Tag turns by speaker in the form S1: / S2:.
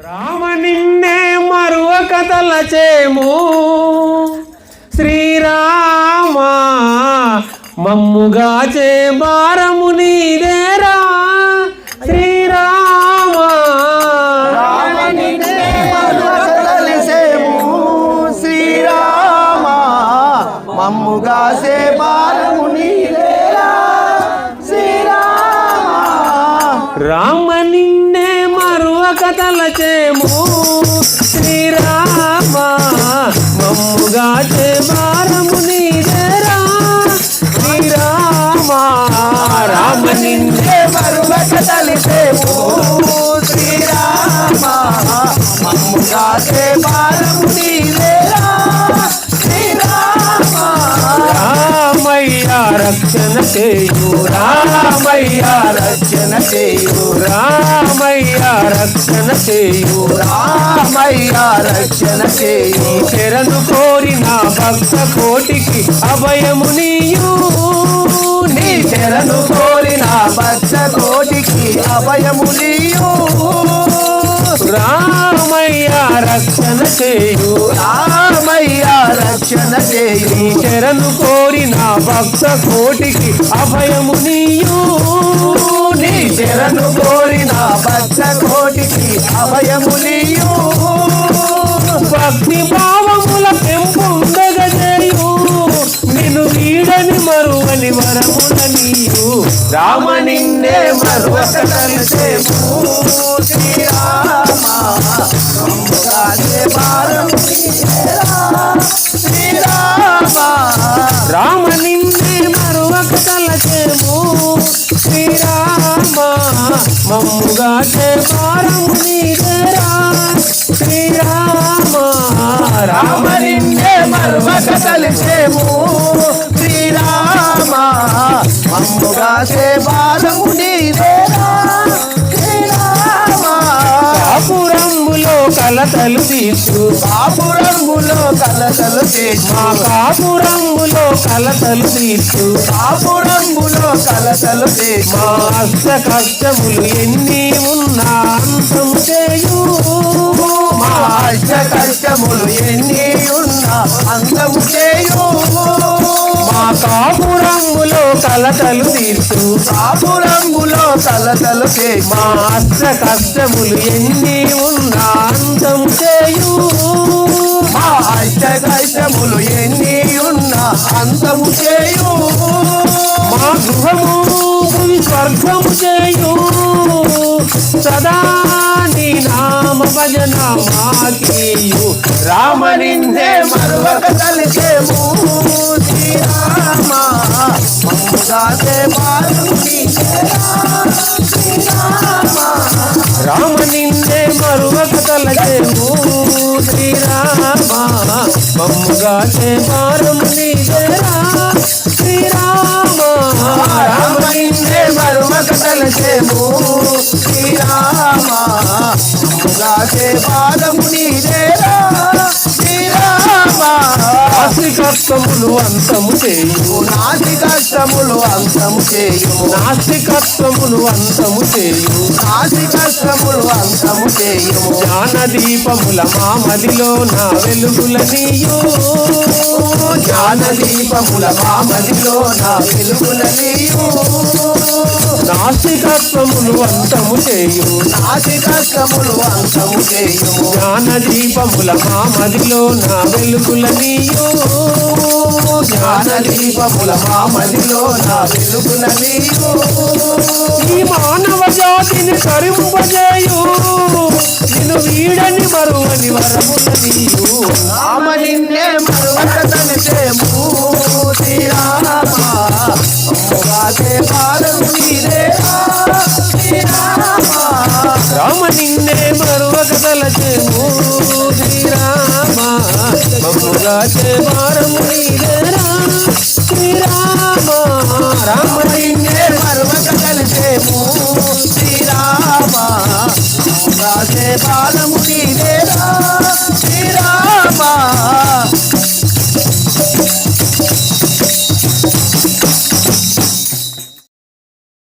S1: రామ నిన్నే మరువ కథలచేము శ్రీరామ మమ్ముగా చే భారము నీదేరా శ్రీరామ
S2: శ్రీరామ మమ్ముగా సే బాలము నీలేరా శ్రీరామ
S1: రామ మరువ కథలచేము శ్రీరామ మమ్ముగా చే భారము నీదేరా శ్రీరామ రామ నిన్నే
S2: మరువ కలిసేము శ్రీరామ మమ్ముగా భారము బాలము
S1: రక్షణ చేయు రామయ్య
S2: రక్షణ చేయు
S1: రామయ్య రక్షణ చేయు
S2: రామయ్య రక్షణ చేయు
S1: శరణు కోరిన భక్త కోటికి అభయము నీయు.
S2: నీ శరణు కోరిన భక్త కోటికి అభయము నీయు.
S1: రామయ్య రక్షణ చేయు
S2: నీ
S1: శరణు కోరి కోరిన భక్త కోటికి అభయము నీయు.
S2: నీ శరణు కోరిన భక్త కోటికి అభయము నీయు.
S1: భక్తి భావముల పెంపుండగజేయు నిన్ను వీడని మరువని వరముల నీయు. రామ నిన్నే మరువక కలిసేము మమ్ముగా భారము నీదేరా శ్రీరామ రామ నిన్నే మరువక
S2: కలిసేము శ్రీరామ మమ్ముగా సే బాలము శ్రీరామ
S1: కలతలు తీసు
S2: కాపురములో కలతలు చేసి
S1: మా కాపురంబులో కలతలు తీర్చు.
S2: కాపురములో కలతలు చేసి
S1: మా అష్ట కష్టములు ఎన్ని ఉన్నా అంతం చేయు.
S2: మా అష్ట కష్టములు ఎన్ని ఉన్నా అందము చేయు.
S1: మా కాపురంబులో కలతలు తీర్చు.
S2: కాపురములో కలతలు చేసి
S1: మా అష్ట కష్టములు ఎన్ని ఉన్నా అంతం
S2: అంతము చేయు.
S1: మా గృహము స్వర్గము చేయు. సదా నీ నామ భజన మాకీయు. రామ నిందే
S2: మరువక కలిసేము శ్రీరామ మమ్ముగాసే బాలు శ్రీరామ
S1: రామ నిందే మరువక తలచేము శ్రీరామ మమ్ముగా చే నాస్తికత్వములు అంతము చేయు.
S2: నాస్తికత్వములు అంతము చేయు.
S1: నాస్తికత్వములు అంతము చేయు.
S2: నాస్తికత్వములు అంతము చేయు.
S1: జ్ఞాన దీపముల మామదిలో నా వెలుగుల నీయు.
S2: జ్ఞాన దీపముల మామదిలో నా వెలుగుల నీయు.
S1: నాస్తికత్వములు అంతము చేయు.
S2: నాటి కష్టములు అంతము చేయుము
S1: జ్ఞాన దీపముల మామదిలో నా వెలుగుల నీయు.
S2: జ్ఞాన దీపముల మామదిలో నా వెలుగుల నీయు.
S1: ఈ మానవ జాతిని తరింపజేయు. నిన్ను వీడని మరువని వరముల నీయు.
S2: రామ నిన్నే మరువక
S1: తలచేము శ్రీరామ. మమ్ముగా చే భారము నీదేరా. రామ